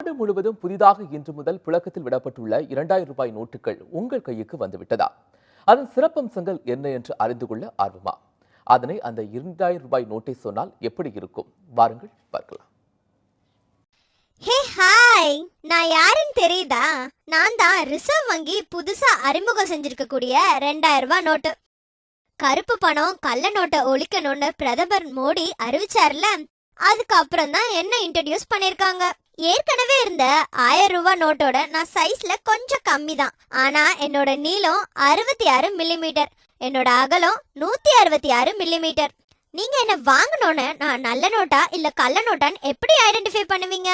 நாடு முழுவதும் புதிதாக இன்று முதல் புழக்கத்தில் விடப்பட்டுள்ள இரண்டாயிரம் ரூபாய் நோட்டுகள் உங்கள் கைக்கு வந்துவிட்டதா? அதன் சிறப்பம்சங்கள் என்ன என்று அறிந்து கொள்ள ஆர்வமா? அதனை அந்த இரண்டாயிரம் ரூபாய் நோட்டை சொன்னால் எப்படி இருக்கும்? வாருங்கள் பார்க்கலாம். Hey hi! நான் யாருன்னு தெரியுதா? நான் தான் ரிசர்வ் வங்கி புதுசா அறிமுகம் செஞ்சிருக்கக்கூடிய ரெண்டாயிரம் ரூபாய் நோட்டு. கருப்பு பணம் கள்ள நோட்டை ஒழிக்கணும்னு பிரதமர் மோடி அறிவிச்சார்ல அதுக்கப்புறம் தான் என்ன இன்ட்ரடியூஸ் பண்ணிருக்காங்க. ஏற்கனவே இருந்த ஆயிரம் ரூபாய் நோட்டோட நான் சைஸ்ல கொஞ்சம் கம்மி தான் ஆனா என்னோட நீளம் அறுபத்தி ஆறு மில்லிமீட்டர் என்னோட அகலம் நூத்தி அறுபத்தி ஆறு மில்லிமீட்டர் நீங்க என்ன வாங்கணும்னு நான் நல்ல நோட்டா இல்ல கள்ள நோட்டான்னு எப்படி ஐடென்டிஃபை பண்ணுவீங்க?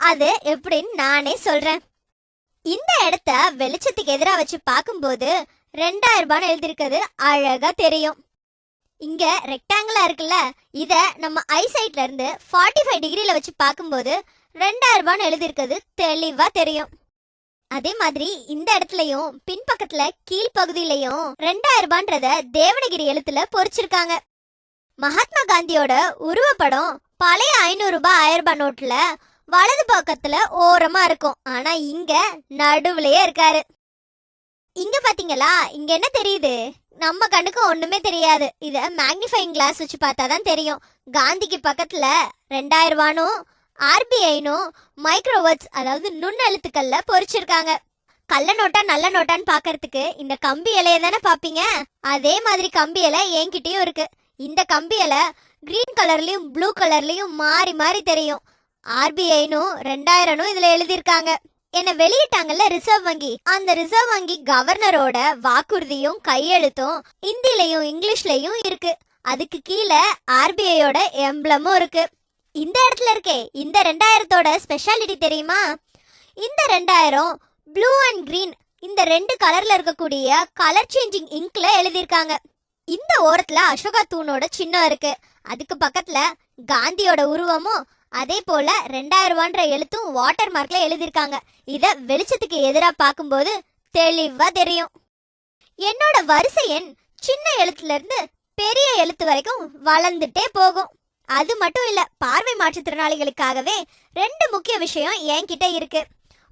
அது எப்படின்னு நானே சொல்றேன். இந்த இடத்த வெளிச்சத்துக்கு எதிராக வச்சு பார்க்கும்போது ரெண்டாயிரம் ரூபான்னு எழுதியிருக்கிறது அழகா தெரியும். இங்க ரெக்டாங்கிளா இருக்குல்ல இத நம்ம ஐசைட்ல இருந்து ஃபார்ட்டி ஃபைவ் டிகிரியில வச்சு பார்க்கும்போது ரெண்டாயிரம் ரூபான்னு எழுதியிருக்கிறது தெளிவா தெரியும். அதே மாதிரி இந்த இடத்துலயும் பின்பக்கத்துல கீழ்ப்பகுதியிலையும் ரெண்டாயிரம் ரூபான்றத தேவனகிரி எழுத்துல பொறிச்சிருக்காங்க. மகாத்மா காந்தியோட உருவப்படம் பழைய ஐநூறு ரூபாய் ஆயிரம் ரூபாய் நோட்ல வலது பக்கத்துல ஓரமா இருக்கும். ஆனா இங்க நடுவுலயே இருக்காரு. இங்க பாத்தீங்களா? இங்க என்ன தெரியுது? நம்ம கண்ணுக்கு ஒண்ணுமே தெரியாது. இத மேக்னிஃபைங் கிளாஸ் வச்சு பார்த்தாதான் தெரியும். காந்திக்கு பக்கத்துல ரெண்டாயிரம் ரூபானும் ஆர்பிஐனும் மைக்ரோவர்ட்ஸ் அதாவது நுண்ணெழுத்துக்கள்ல பொறிச்சிருக்காங்க. கள்ள நோட்டா நல்ல நோட்டான்னு பாக்குறதுக்கு இந்த கம்பி இலைய தானே பாப்பீங்க? அதே மாதிரி கம்பி இலை என்கிட்டயும் இருக்கு. இந்த கம்பி இலை கிரீன் கலர்லயும் ப்ளூ கலர்லயும் மாறி மாறி தெரியும். ஆர்பிஐனும் ரெண்டாயிரனும் இதுல எழுதியிருக்காங்க. என்ன வெளியிட்டாங்கல்ல ரிசர்வ் வங்கி. அந்த ரிசர்வ் வங்கி கவர்னரோட வாக்குறுதியும் கையெழுத்தும் ஹிந்திலையும் இங்கிலீஷ்லயும் இருக்கு. அதுக்கு கீழே ஆர்பிஐயோட எம்ப்ளமும் இருக்கு. இந்த இடத்துல இருக்கே இந்த ரெண்டாயிரத்தோட ஸ்பெஷாலிட்டி தெரியுமா? இந்த ரெண்டாயிரம் ப்ளூ அண்ட் கிரீன் இந்த ரெண்டு கலர்ல இருக்கக்கூடிய கலர் சேஞ்சிங் இங்க்ல எழுதியிருக்காங்க. இந்த ஓரத்துல அசோகா தூணோட சின்னம் இருக்கு. அதுக்கு பக்கத்துல காந்தியோட உருவமும் அதே போல ரெண்டாயிரம் ரூபான்ற எழுத்தும் வாட்டர் மார்க்ல எழுதியிருக்காங்க. இத வெளிச்சத்துக்கு எதிராக பார்க்கும்போது தெளிவா தெரியும். என்னோட வரிசை எண் சின்ன எழுத்துல இருந்து பெரிய எழுத்து வரைக்கும் வளர்ந்துட்டே போகும். அது மட்டும் இல்ல பார்வை மாற்றுத்திறனாளிகளுக்காகவே ரெண்டு முக்கிய விஷயம் என்கிட்ட இருக்கு.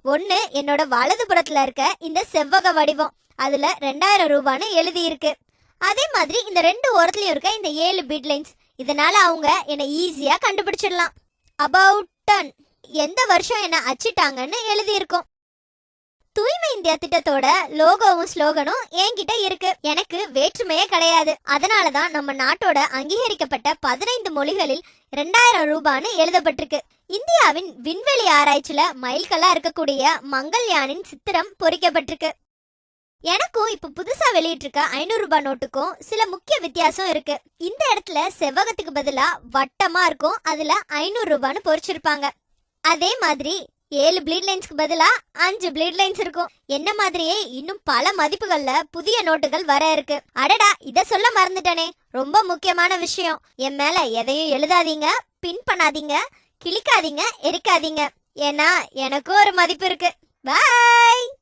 ஒன்னு என்னோட வலது புறத்துல இருக்க இந்த செவ்வக வடிவம். அதுல ரெண்டாயிரம் ரூபான்னு எழுதி இருக்கு அதே மாதிரி இந்த ரெண்டு ஓரத்துலயும் இருக்க இந்த ஏழு பிட்லைன்ஸ் இதனால அவங்க என்னை ஈஸியா கண்டுபிடிச்சிடலாம். அபவுட் டன் எந்த வருஷம் என்ன அச்சிட்டாங்கன்னு எழுதியிருக்கோம். தூய்மை இந்தியா திட்டத்தோட லோகோவும் ஸ்லோகனும் என்கிட்ட இருக்கு. எனக்கு வேற்றுமையே கிடையாது. அதனாலதான் நம்ம நாட்டோட அங்கீகரிக்கப்பட்ட பதினைந்து மொழிகளில் ரெண்டாயிரம் ரூபான்னு எழுதப்பட்டிருக்கு. இந்தியாவின் விண்வெளி ஆராய்ச்சியில மைல்கல்லா இருக்கக்கூடிய மங்கள்யானின் சித்திரம் பொறிக்கப்பட்டிருக்கு. எனக்கும் இப்ப புதுசா வெளியிட்டிருக்க ஐநூறு ரூபாய் நோட்டுக்கும் சில முக்கிய வித்தியாசம் இருக்கு. இந்த இடத்துல செவ்வகத்துக்கு பதிலா வட்டமா இருக்கும். அதுல ஐநூறு ரூபான்னு பொறிச்சிருப்பாங்க. அதே மாதிரி ஏழு பிளீட் லைன்ஸ்க்கு பதிலா அஞ்சு பிளீட் லைன்ஸ் இருக்கும். என்ன மாதிரியே இன்னும் பல மதிப்புகள்ல புதிய நோட்டுகள் வர இருக்கு. அடடா இத சொல்ல மறந்துட்டனே. ரொம்ப முக்கியமான விஷயம். என் மேல எதையும் எழுதாதீங்க பின் பண்ணாதீங்க கிளிக்காதீங்க எரிக்காதீங்க. ஏன்னா எனக்கும் ஒரு மதிப்பு இருக்கு. பாய்